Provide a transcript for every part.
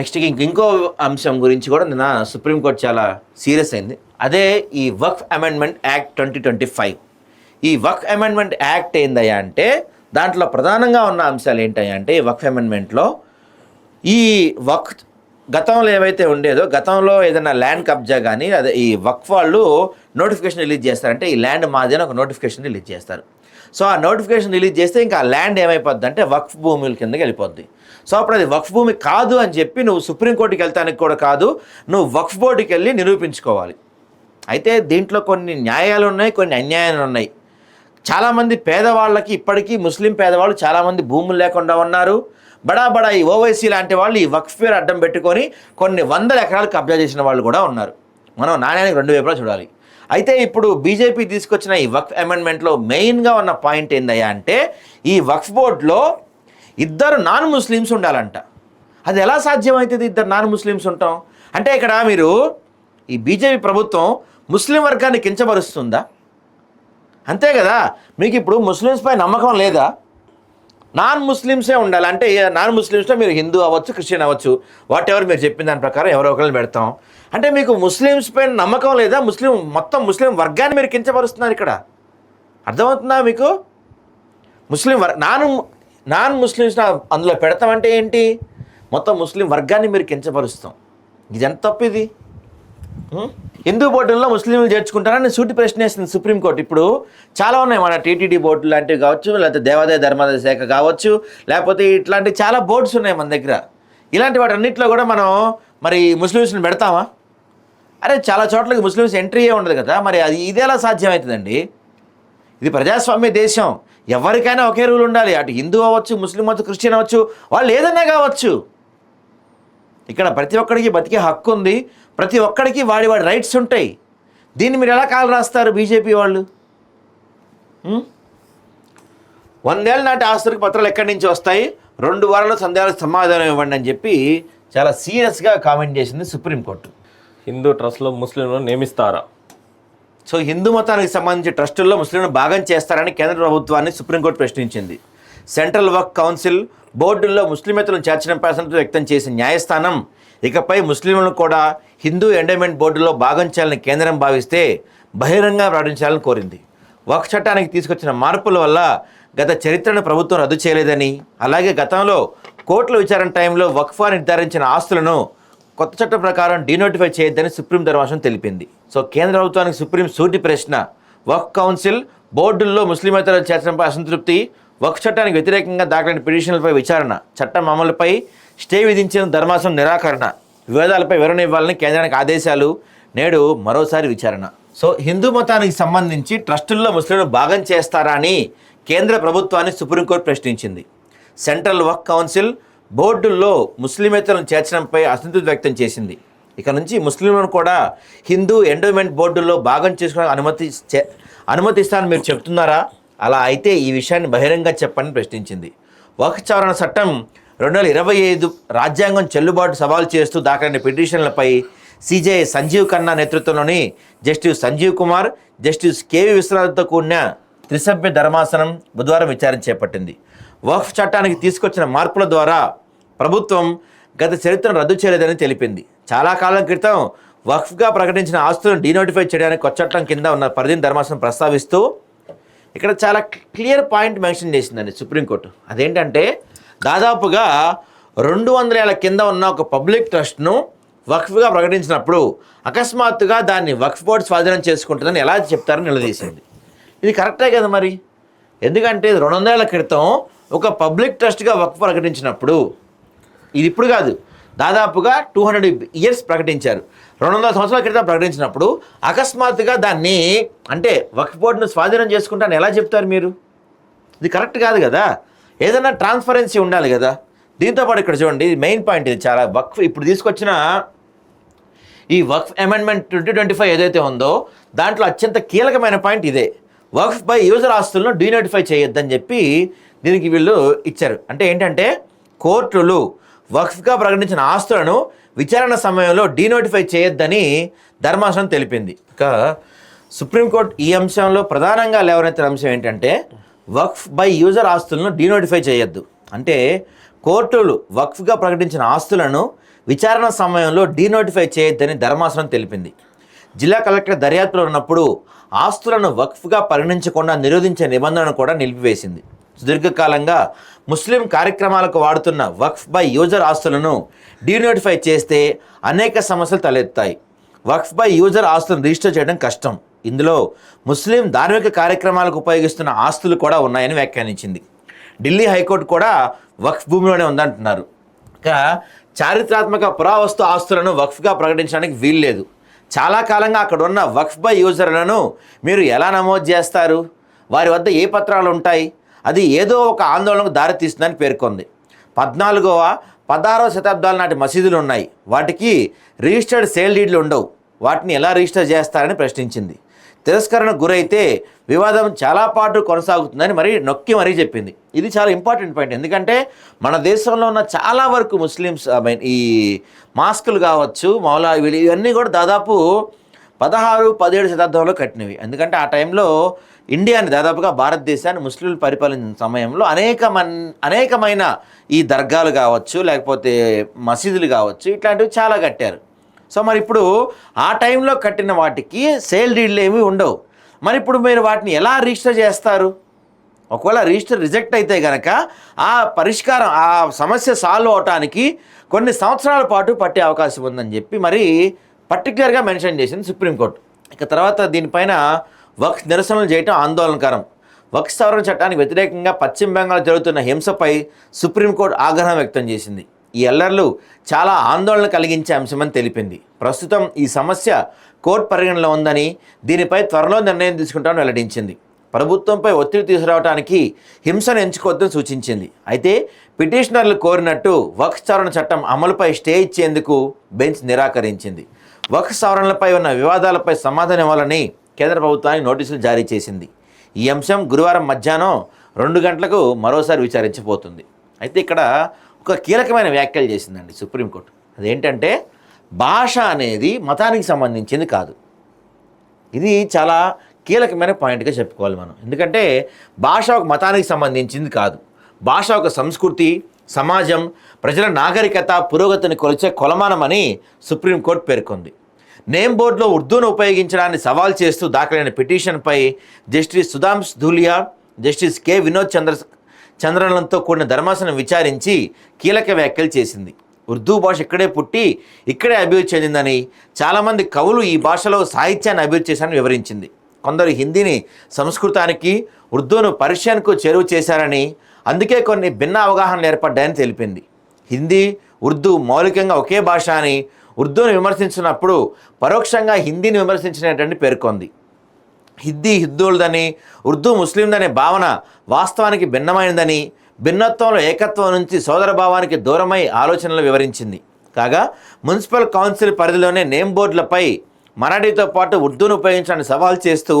Next ఇంక ఇంకో అంశం గురించి కూడా నిన్న సుప్రీంకోర్టు చాలా సీరియస్ అయింది. అదే ఈ Waqf amendment act twenty twenty five ఈ వక్ఫ్ అమెండ్మెంట్ యాక్ట్ ఏందయ్యా అంటే దాంట్లో ప్రధానంగా ఉన్న అంశాలు ఏంటయ్యా అంటే ఈ వక్ఫ్ అమెండ్మెంట్లో ఈ వక్ గతంలో ఏవైతే ఉండేదో గతంలో ఏదైనా ల్యాండ్ కబ్జా కానీ అదే ఈ వక్ఫ్ వాళ్ళు నోటిఫికేషన్ రిలీజ్ చేస్తారంటే ఈ ల్యాండ్ మాది అని ఒక నోటిఫికేషన్ రిలీజ్ చేస్తారు. సో ఆ నోటిఫికేషన్ రిలీజ్ చేస్తే ఇంకా ల్యాండ్ ఏమైపోద్ది అంటే వక్ఫ్ భూముల కిందకి వెళ్ళిపోద్ది. సో అప్పుడు అది వక్ఫ్ భూమి కాదు అని చెప్పి నువ్వు సుప్రీంకోర్టుకి వెళ్తానికి కూడా కాదు నువ్వు వక్ఫ్ బోర్డుకి వెళ్ళి నిరూపించుకోవాలి. అయితే దీంట్లో కొన్ని న్యాయాలు ఉన్నాయి కొన్ని అన్యాయాలు ఉన్నాయి. చాలామంది పేదవాళ్ళకి ఇప్పటికీ ముస్లిం పేదవాళ్ళు చాలామంది భూములు లేకుండా ఉన్నారు. బడా బడా ఈ ఓవైసీ లాంటి వాళ్ళు ఈ వక్ఫ్ పేరు అడ్డం పెట్టుకొని కొన్ని వందల ఎకరాలు కబ్జా చేసిన వాళ్ళు కూడా ఉన్నారు. మనం నాణ్యానికి రెండు వైపులా చూడాలి. అయితే ఇప్పుడు బీజేపీ తీసుకొచ్చిన ఈ వక్ఫ్ అమెండ్మెంట్లో మెయిన్గా ఉన్న పాయింట్ ఏందయ్యా అంటే ఈ వక్ఫ్ బోర్డులో ఇద్దరు నాన్ ముస్లిమ్స్ ఉండాలంట. అది ఎలా సాధ్యమవుతుంది ఇద్దరు నాన్ ముస్లిమ్స్ ఉంటాం? అంటే ఇక్కడ మీరు ఈ బీజేపీ ప్రభుత్వం ముస్లిం వర్గాన్ని కించపరుస్తుందా? అంతే కదా? మీకు ఇప్పుడు ముస్లిమ్స్ పై నమ్మకం లేదా? నాన్ ముస్లిమ్సే ఉండాలి. అంటే నాన్ ముస్లిమ్స్లో మీరు హిందూ అవ్వచ్చు క్రిస్టియన్ అవ్వచ్చు వాట్ ఎవర్ మీరు చెప్పిన దాని ప్రకారం ఎవరో ఒకరిని పెడతాం. అంటే మీకు ముస్లిమ్స్ పైన నమ్మకం లేదా? ముస్లిం మొత్తం ముస్లిం వర్గాన్ని మీరు కించపరుస్తున్నారు ఇక్కడ. అర్థమవుతుందా మీకు? ముస్లిం వర్ నాన్ నాన్ ముస్లిమ్స్ అందులో పెడతామంటే ఏంటి? మొత్తం ముస్లిం వర్గాన్ని మీరు కించపరుస్తాం. ఇది ఎంత తప్పు ఇది? హిందూ బోర్డుల్లో ముస్లింలు చేర్చుకుంటారని సూటి ప్రశ్న వేసింది సుప్రీంకోర్టు. ఇప్పుడు చాలా ఉన్నాయి మన టీటీడీ బోర్డు లాంటివి కావచ్చు లేకపోతే దేవాదాయ ధర్మాదాయ శాఖ కావచ్చు లేకపోతే ఇట్లాంటి చాలా బోర్డ్స్ ఉన్నాయి మన దగ్గర. ఇలాంటి వాటన్నిటిలో కూడా మనం మరి ముస్లిమ్స్ని పెడతామా? అరే చాలా చోట్లకి ముస్లిమ్స్ ఎంట్రీయే ఉండదు కదా. మరి అది ఇదేలా సాధ్యమవుతుందండి? ఇది ప్రజాస్వామ్య దేశం. ఎవరికైనా ఒకే రూల్ ఉండాలి. అటు హిందూ అవ్వచ్చు ముస్లిం అవ్వచ్చు క్రిస్టియన్ అవ్వచ్చు వాళ్ళు ఏదన్నా కావచ్చు. ఇక్కడ ప్రతి ఒక్కడికి బతికే హక్కు ఉంది. ప్రతి ఒక్కడికి వాడి వాడి రైట్స్ ఉంటాయి. దీన్ని మీరు ఎలా కాలు రాస్తారు బీజేపీ వాళ్ళు? వందేళ్ళ నాటి ఆస్తులకు పత్రాలు ఎక్కడి నుంచి వస్తాయి? రెండు వారాల సందేహాలకు సమాధానం ఇవ్వండి అని చెప్పి చాలా సీరియస్గా కామెంట్ చేసింది సుప్రీంకోర్టు. హిందూ ట్రస్ట్లో ముస్లింలను నియమిస్తారా? సో హిందూ మతానికి సంబంధించి ట్రస్టుల్లో ముస్లింలను భాగం చేస్తారని కేంద్ర ప్రభుత్వాన్ని సుప్రీంకోర్టు ప్రశ్నించింది. సెంట్రల్ వర్క్ కౌన్సిల్ బోర్డుల్లో ముస్లిమేతలను చేర్చడంపై అసంతృప్తి వ్యక్తం చేసిన న్యాయస్థానం ఇకపై ముస్లింలను కూడా హిందూ ఎండోమెంట్ బోర్డులో భాగం చేయాలని కేంద్రం భావిస్తే బహిరంగ ప్రకటించాలని కోరింది. వక్ చట్టానికి తీసుకొచ్చిన మార్పుల వల్ల గత చరిత్రను ప్రభుత్వం రద్దు చేయలేదని అలాగే గతంలో కోర్టుల విచారణ టైంలో వక్ఫా నిర్ధారించిన ఆస్తులను కొత్త చట్టం ప్రకారం డీనోటిఫై చేయొద్దని సుప్రీం ధర్మాసనం తెలిపింది. సో కేంద్ర ప్రభుత్వానికి సుప్రీం సూటి ప్రశ్న వక్ కౌన్సిల్ బోర్డుల్లో ముస్లిమేతర చేర్చడంపై అసంతృప్తి వక్ చట్టానికి వ్యతిరేకంగా దాఖలైన పిటిషన్లపై విచారణ చట్టం అమలుపై స్టే విధించిన ధర్మాసనం నిరాకరణ వివాదాలపై వివరణ ఇవ్వాలని కేంద్రానికి ఆదేశాలు నేడు మరోసారి విచారణ. సో హిందూ మతానికి సంబంధించి ట్రస్టుల్లో ముస్లింలు భాగం చేస్తారా అని కేంద్ర ప్రభుత్వాన్ని సుప్రీంకోర్టు ప్రశ్నించింది. సెంట్రల్ వక్ కౌన్సిల్ బోర్డుల్లో ముస్లిమేతలను చేర్చడంపై అసంతృప్తి వ్యక్తం చేసింది. ఇక నుంచి ముస్లింలను కూడా హిందూ ఎండోమెంట్ బోర్డుల్లో భాగం చేసుకోవడానికి అనుమతి చే- అనుమతిస్తానని మీరు చెప్తున్నారా? అలా అయితే ఈ విషయాన్ని బహిరంగ చెప్పని ప్రశ్నించింది. వక్ చట్టం రెండు వేల ఇరవై ఐదు రాజ్యాంగం చెల్లుబాటు సవాల్ చేస్తూ దాఖలైన పిటిషన్లపై సిజే సంజీవ్ ఖన్నా నేతృత్వంలోని justice Sanjiv Kumar justice K విశ్వనాథ్తో కూడిన త్రిసభ్య ధర్మాసనం బుధవారం విచారణ చేపట్టింది. వక్ఫ్ చట్టానికి తీసుకొచ్చిన మార్పుల ద్వారా ప్రభుత్వం గత చరిత్రను రద్దు చేయలేదని తెలిపింది. చాలా కాలం క్రితం వక్ఫ్గా ప్రకటించిన ఆస్తులను డీనోటిఫై చేయడానికి కొత్త చట్టం కింద ఉన్న పరిధిని ధర్మాసనం ప్రస్తావిస్తూ ఇక్కడ చాలా క్లియర్ పాయింట్ మెన్షన్ చేసిందండి సుప్రీంకోర్టు. అదేంటంటే దాదాపుగా రెండు వందల ఏళ్ళ కింద ఉన్న ఒక పబ్లిక్ ట్రస్ట్ను వక్ఫ్గా ప్రకటించినప్పుడు అకస్మాత్తుగా దాన్ని వక్ఫ్ బోర్డు స్వాధీనం చేసుకుంటుందని ఎలా చెప్తారని నిలదీసింది. ఇది కరెక్టే కదా మరి? ఎందుకంటే రెండు వందల ఏళ్ళ క్రితం ఒక పబ్లిక్ ట్రస్ట్గా వక్ఫ్ ప్రకటించినప్పుడు ఇది ఇప్పుడు కాదు. దాదాపుగా టూ హండ్రెడ్ ఇయర్స్ ప్రకటించారు. రెండు వందల సంవత్సరాల క్రితం ప్రకటించినప్పుడు అకస్మాత్తుగా దాన్ని అంటే వక్ఫ్ బోర్డును స్వాధీనం చేసుకుంటాను ఎలా చెప్తారు మీరు? ఇది కరెక్ట్ కాదు కదా. ఏదైనా ట్రాన్స్పరెన్సీ ఉండాలి కదా. దీంతో పాటు ఇక్కడ చూడండి ఇది మెయిన్ పాయింట్ ఇది చాలా వక్ఫ్ ఇప్పుడు తీసుకొచ్చిన ఈ Waqf amendment twenty twenty five ఏదైతే ఉందో దాంట్లో అత్యంత కీలకమైన పాయింట్ ఇదే. వక్ఫ్ బై యూజర్ ఆస్తులను డీనోటిఫై చేయొద్దని చెప్పి దీనికి వీళ్ళు ఇచ్చారు. అంటే ఏంటంటే కోర్టులు వక్ఫ్గా ప్రకటించిన ఆస్తులను విచారణ సమయంలో డీనోటిఫై చేయొద్దని ధర్మాసనం తెలిపింది. ఇక సుప్రీంకోర్టు ఈ అంశంలో ప్రధానంగా లేవనెత్తిన అంశం ఏంటంటే వక్ఫ్ బై యూజర్ ఆస్తులను డీనోటిఫై చేయొద్దు. అంటే కోర్టులు వక్ఫ్గా ప్రకటించిన ఆస్తులను విచారణ సమయంలో డీనోటిఫై చేయొద్దని ధర్మాసనం తెలిపింది. జిల్లా కలెక్టర్ దర్యాప్తులో ఉన్నప్పుడు ఆస్తులను వక్ఫ్గా పరిగణించకుండా నిరోధించే నిబంధనను కూడా నిలిపివేసింది. దీర్ఘకాలంగా ముస్లిం కార్యక్రమాలకు వాడుతున్న వక్ఫ్ బై యూజర్ ఆస్తులను డీనోటిఫై చేస్తే అనేక సమస్యలు తలెత్తాయి. వక్ఫ్ బై యూజర్ ఆస్తులను రిజిస్టర్ చేయడం కష్టం. ఇందులో ముస్లిం ధార్మిక కార్యక్రమాలకు ఉపయోగిస్తున్న ఆస్తులు కూడా ఉన్నాయని వ్యాఖ్యానించింది. ఢిల్లీ హైకోర్టు కూడా వక్ఫ్ భూమిలోనే ఉందంటున్నారు. ఇక చారిత్రాత్మక పురావస్తు ఆస్తులను వక్ఫ్గా ప్రకటించడానికి వీల్లేదు. చాలా కాలంగా అక్కడ ఉన్న వక్ఫ్ బై యూజర్లను మీరు ఎలా నమోదు చేస్తారు? వారి వద్ద ఏ పత్రాలు ఉంటాయి? అది ఏదో ఒక ఆందోళనకు దారితీస్తుందని పేర్కొంది. పద్నాలుగవ పదహారవ శతాబ్దాల నాటి మసీదులు ఉన్నాయి. వాటికి రిజిస్టర్డ్ సేల్ డీడ్లు ఉండవు. వాటిని ఎలా రిజిస్టర్ చేస్తారని ప్రశ్నించింది. తిరస్కరణకు గురైతే వివాదం చాలా పాటు కొనసాగుతుందని మరి నొక్కి మరీ చెప్పింది. ఇది చాలా ఇంపార్టెంట్ పాయింట్. ఎందుకంటే మన దేశంలో ఉన్న చాలా వరకు ముస్లిమ్స్ ఐ మీన్ ఈ మాస్కులు కావచ్చు మౌలా వీళ్ళు ఇవన్నీ కూడా దాదాపు పదహారు పదిహేడు శతాబ్దంలో కట్టినవి. ఎందుకంటే ఆ టైంలో ఇండియాని దాదాపుగా భారతదేశాన్ని ముస్లింలు పరిపాలించిన సమయంలో అనేక అనేకమైన ఈ దర్గాలు కావచ్చు లేకపోతే మసీదులు కావచ్చు ఇట్లాంటివి చాలా కట్టారు. సో మరి ఇప్పుడు ఆ టైంలో కట్టిన వాటికి సేల్ డీడ్లు ఏమీ ఉండవు. మరి ఇప్పుడు మీరు వాటిని ఎలా రిజిస్టర్ చేస్తారు? ఒకవేళ రిజిస్టర్ రిజెక్ట్ అయితే కనుక ఆ పరిష్కారం ఆ సమస్య సాల్వ్ అవటానికి కొన్ని సంవత్సరాల పాటు పట్టే అవకాశం ఉందని చెప్పి మరి పర్టికులర్గా మెన్షన్ చేసింది సుప్రీంకోర్టు. ఇక తర్వాత దీనిపైన వక్స్ నిరసనలు చేయటం ఆందోళనకరం. వక్స్ సవరణ చట్టానికి వ్యతిరేకంగా పశ్చిమ బెంగాల్ జరుగుతున్న హింసపై సుప్రీంకోర్టు ఆగ్రహం వ్యక్తం చేసింది. ఈ ఎల్లర్లు చాలా ఆందోళన కలిగించే అంశమని తెలిపింది. ప్రస్తుతం ఈ సమస్య కోర్టు పరిగణనలో ఉందని దీనిపై త్వరలో నిర్ణయం తీసుకుంటామని వెల్లడించింది. ప్రభుత్వంపై ఒత్తిడి తీసుకురావడానికి హింసను ఎంచుకోవద్దని సూచించింది. అయితే పిటిషనర్లు కోరినట్టు వక్స్ సవరణ చట్టం అమలుపై స్టే ఇచ్చేందుకు బెంచ్ నిరాకరించింది. వక్స్ సవరణలపై ఉన్న వివాదాలపై సమాధానం ఇవ్వాలని కేంద్ర ప్రభుత్వానికి నోటీసులు జారీ చేసింది. ఈ అంశం గురువారం మధ్యాహ్నం రెండు గంటలకు మరోసారి విచారించబోతుంది. అయితే ఇక్కడ ఒక కీలకమైన వ్యాఖ్యలు చేసిందండి సుప్రీంకోర్టు. అదేంటంటే భాష అనేది మతానికి సంబంధించింది కాదు. ఇది చాలా కీలకమైన పాయింట్గా చెప్పుకోవాలి మనం. ఎందుకంటే భాష ఒక మతానికి సంబంధించింది కాదు. భాష ఒక సంస్కృతి సమాజం ప్రజల నాగరికత పురోగతిని కొలిచే కొలమానమని సుప్రీంకోర్టు పేర్కొంది. నేమ్ బోర్డులో ఉర్దూను ఉపయోగించడాన్ని సవాల్ చేస్తూ దాఖలైన పిటిషన్పై justice Sudhanshu Dhulia justice K. Vinod Chandra చంద్రన్లతో కూడిన ధర్మాసనం విచారించి కీలక వ్యాఖ్యలు చేసింది. ఉర్దూ భాష ఇక్కడే పుట్టి ఇక్కడే అభివృద్ధి చెందిందని చాలామంది కవులు ఈ భాషలో సాహిత్యాన్ని అభివృద్ధి చేశారని వివరించింది. కొందరు హిందీని సంస్కృతానికి ఉర్దూను పర్షియన్కు చేరువ చేశారని అందుకే కొన్ని భిన్న అవగాహనలు ఏర్పడ్డాయని తెలిపింది. హిందీ ఉర్దూ మౌలికంగా ఒకే భాష అని ఉర్దూను విమర్శించినప్పుడు పరోక్షంగా హిందీని విమర్శించినటువంటి పేర్కొంది. హిందీ హిందువులదని ఉర్దూ ముస్లిందనే భావన వాస్తవానికి భిన్నమైనదని భిన్నత్వంలో ఏకత్వం నుంచి సోదరభావానికి దూరమై ఆలోచనలు వివరించింది. కాగా మున్సిపల్ కౌన్సిల్ పరిధిలోనే నేమ్ బోర్డులపై మరాఠీతో పాటు ఉర్దూను ఉపయోగించడానికి సవాల్ చేస్తూ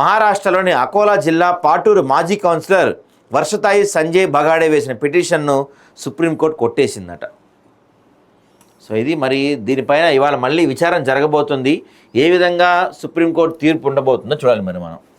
మహారాష్ట్రలోని అకోలా జిల్లా పాటూరు మాజీ కౌన్సిలర్ వర్షతాయి సంజయ్ బగాడే వేసిన పిటిషన్ను సుప్రీంకోర్టు కొట్టేసిందట. సో ఇది మరి దీనిపైన ఇవాళ మళ్ళీ విచారణ జరగబోతుంది. ఏ విధంగా సుప్రీంకోర్టు తీర్పు ఉండబోతుందో చూడాలి మరి మనం.